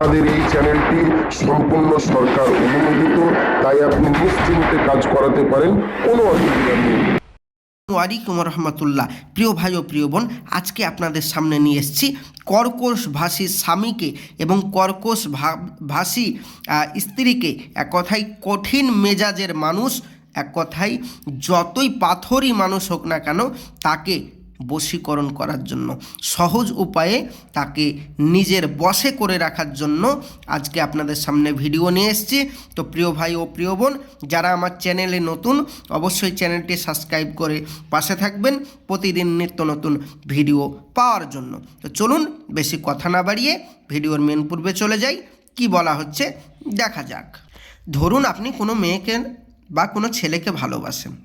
আমাদের এই চ্যানেলটি সম্পূর্ণ সরকার অনুমোদিত, তাই আপনি নিশ্চিন্তে কাজ করাতে পারেন, কোনো অসুবিধা নেই। ওয়ালাইকুম রহমতুল্লাহ প্রিয় ভাই ও প্রিয় বোন, আজকে আপনাদের সামনে নিয়ে এসেছি কর্কশ ভাষী স্বামীকে এবং কর্কশ ভাষী স্ত্রীকে। এক কথায় কঠিন মেজাজের মানুষ, এক কথায় যতই পাথরই মানুষ হোক না কেন, তাকে বশীকরণ করার জন্য। সহজ উপায়ে তাকে নিজের বসে করে রাখার জন্য আজকে আপনাদের সামনে ভিডিও নিয়ে এসেছি। তো প্রিয় ভাই ও প্রিয় বোন, যারা আমার চ্যানেলে নতুন, অবশ্যই চ্যানেলটি সাবস্ক্রাইব করে পাশে থাকবেন প্রতিদিন নিত্য নতুন ভিডিও পাওয়ার জন্য। তো চলুন, বেশি কথা না বাড়িয়ে ভিডিওর মেন পূর্বে চলে যাই। কি বলা হচ্ছে? দেখা যাক। ধরুন আপনি কোনো মেয়েকে বা কোনো ছেলেকে ভালোবাসেন।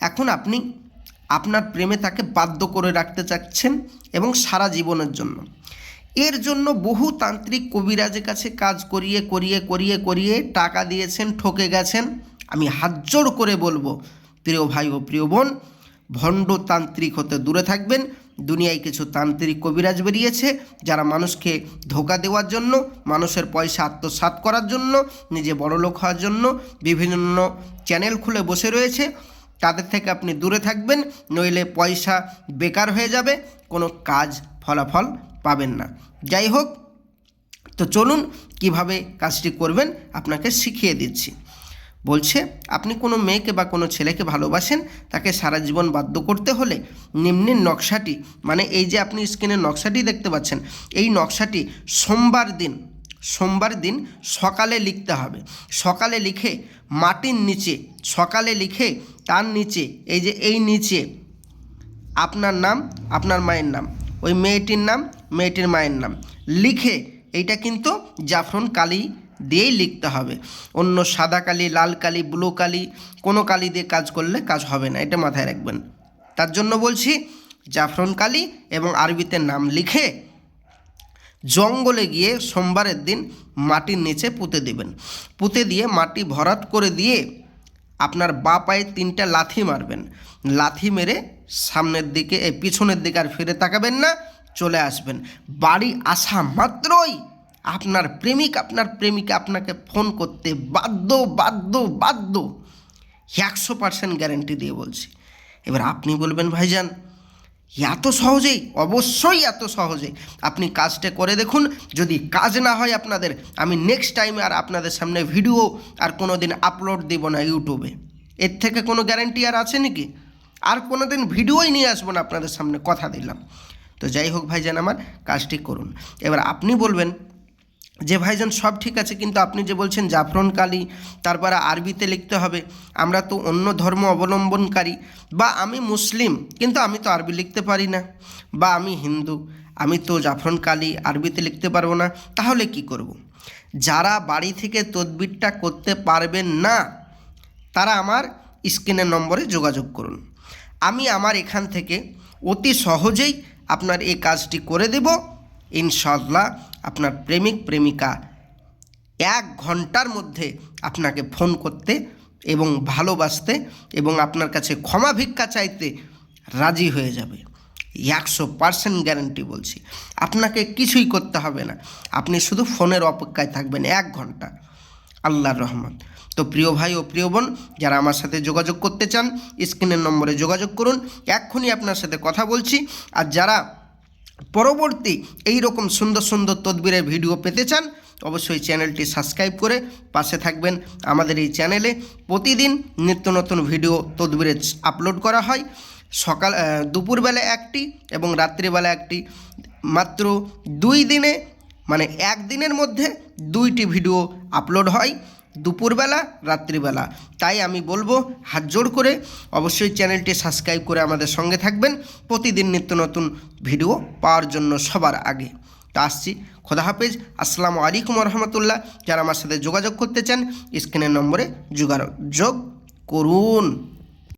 এখন আপনি আপনার প্রেমে তাকে বাধ্য করে রাখতে চাচ্ছেন এবং সারা জীবনের জন্য। এর জন্য বহু তান্ত্রিক কবিরাজের কাছে কাজ করিয়ে করিয়ে করিয়ে করিয়ে টাকা দিয়েছেন, ঠকে গেছেন। আমি হাতজোড় করে বলব, প্রিয় ভাই ও প্রিয় বোন, ভণ্ড তান্ত্রিক হতে দূরে থাকবেন। দুনিয়ায় কিছু তান্ত্রিক কবিরাজ বেরিয়েছে যারা মানুষকে ধোকা দেওয়ার জন্য, মানুষের পয়সা আত্মসাৎ করার জন্য, নিজে বড়লোক হওয়ার জন্য বিভিন্ন চ্যানেল খুলে বসে রয়েছে। তাদের থেকে আপনি দূরে থাকবেন, নইলে পয়সা বেকার হয়ে যাবে, কোনো কাজ ফলাফল পাবেন না। যাই হোক, তো চলুন কীভাবে কাজটি করবেন আপনাকে শিখিয়ে দিচ্ছি। বলছে, আপনি কোনো মেয়েকে বা কোনো ছেলেকে ভালোবাসেন, তাকে সারা জীবন বাধ্য করতে হলে নিম্নের নকশাটি মানে এই যে আপনি স্ক্রিনের নকশাটি দেখতে পাচ্ছেন, এই নকশাটি সোমবার দিন সোমবার দিন সকালে লিখতে হবে। সকালে লিখে মাটির নিচে, সকালে লিখে তার নিচে, এই যে এই নিচে, আপনার নাম, আপনার মায়ের নাম, ওই মেয়েটির নাম, মেয়েটির মায়ের নাম, লিখে এইটা কিন্তু জাফরন কালি দিয়েই লিখতে হবে। অন্য সাদা কালি, লাল কালি, ব্লু কালি, কোনো কালি দিয়ে কাজ করলে কাজ হবে না, এটা মাথায় রাখবেন। তার জন্য বলছি, জাফরন কালি এবং আরবিতে নাম লিখে জঙ্গলে গিয়ে সোমবারের দিন মাটির নিচে পুঁতে দেবেন। পুঁতে দিয়ে মাটি ভরাট করে দিয়ে আপনার বা পায়ে তিনটা লাথি মারবেন। লাথি মেরে সামনের দিকে, এই পিছনের দিকে আর ফিরে তাকাবেন না, চলে আসবেন। বাড়ি আসা মাত্রই আপনার প্রেমিক, আপনার প্রেমিকা আপনাকে ফোন করতে বাধ্য বাধ্য বাধ্য। একশো পার্সেন্ট গ্যারেন্টি দিয়ে বলছি। এবার আপনি বলবেন, ভাইজান এত সহজেই, অবশ্যই এত সহজে আপনি কাজটা করে দেখুন। যদি কাজ না হয় আপনাদের, আমি নেক্সট টাইমে আর আপনাদের সামনে ভিডিও আর কোনো দিন আপলোড দেব না ইউটিউবে। এর থেকে কোনো গ্যারান্টি আর আছে নাকি? আর কোনো দিন ভিডিওই নিয়ে আসব না আপনাদের সামনে, কথা দিলাম। তো যাই হোক ভাইজান আমার, কাজটি করুন। এবার আপনি বলবেন যে ভাইজান সব ঠিক আছে, কিন্তু আপনি যে বলছেন জাফরন কালী, তারপরে আরবিতে লিখতে হবে, আমরা তো অন্য ধর্ম অবলম্বনকারী, বা আমি মুসলিম, কিন্তু আমি তো আরবি লিখতে পারি না, বা আমি হিন্দু, আমি তো জাফরন কালী আরবিতে লিখতে পারব না, তাহলে কি করব। যারা বাড়ি থেকে তদবিরটা করতে পারবেন না, তারা আমার স্ক্রিনের নম্বরে যোগাযোগ করুন আমি আমার এখান থেকে অতি সহজেই আপনার এই কাজটি করে দেব ইনশাল্লাহ আপনার প্রেমিক, প্রেমিকা এক ঘণ্টার মধ্যে আপনাকে ফোন করতে এবং ভালোবাসতে এবং আপনার কাছে ক্ষমা ভিক্ষা চাইতে রাজি হয়ে যাবে। একশো পার্সেন্ট গ্যারান্টি বলছি। আপনাকে কিছুই করতে হবে না। আপনি শুধু ফোনের অপেক্ষায় থাকবেন এক ঘণ্টা। আল্লাহর রহমত। তো প্রিয় ভাই ও প্রিয় বোন, যারা আমার সাথে যোগাযোগ করতে চান, স্ক্রিনের নম্বরে যোগাযোগ করুন। এক্ষুনি আপনার সাথে কথা বলছি। আর যারা পরবর্তী এই রকম সুন্দর সুন্দর তদবিরের ভিডিও পেতে চান, অবশ্যই চ্যানেলটি সাবস্ক্রাইব করে পাশে থাকবেন। আমাদের এই চ্যানেলে প্রতিদিন নিত্য নতুন ভিডিও তদবিরে আপলোড করা হয়। সকাল দুপুরবেলা একটি এবং রাত্রিবেলা একটি। মাত্র দুই দিনে মানে একদিনের মধ্যে দুইটি ভিডিও আপলোড হয়। দুপুরবেলা, রাত্রিবেলা। তাই আমি বলব, হাত জোড় করে অবশ্যই চ্যানেলটি সাবস্ক্রাইব করে আমাদের সঙ্গে থাকবেন। প্রতিদিন নিত্য নতুন ভিডিও পাওয়ার জন্য সবার আগে। তা আসছি। খোদা হাফেজ। আসসালামু আলাইকুম রহমতুল্লাহ যারা আমার সাথে যোগাযোগ করতে চান, স্ক্রিনের নম্বরে যোগাযোগ করুন।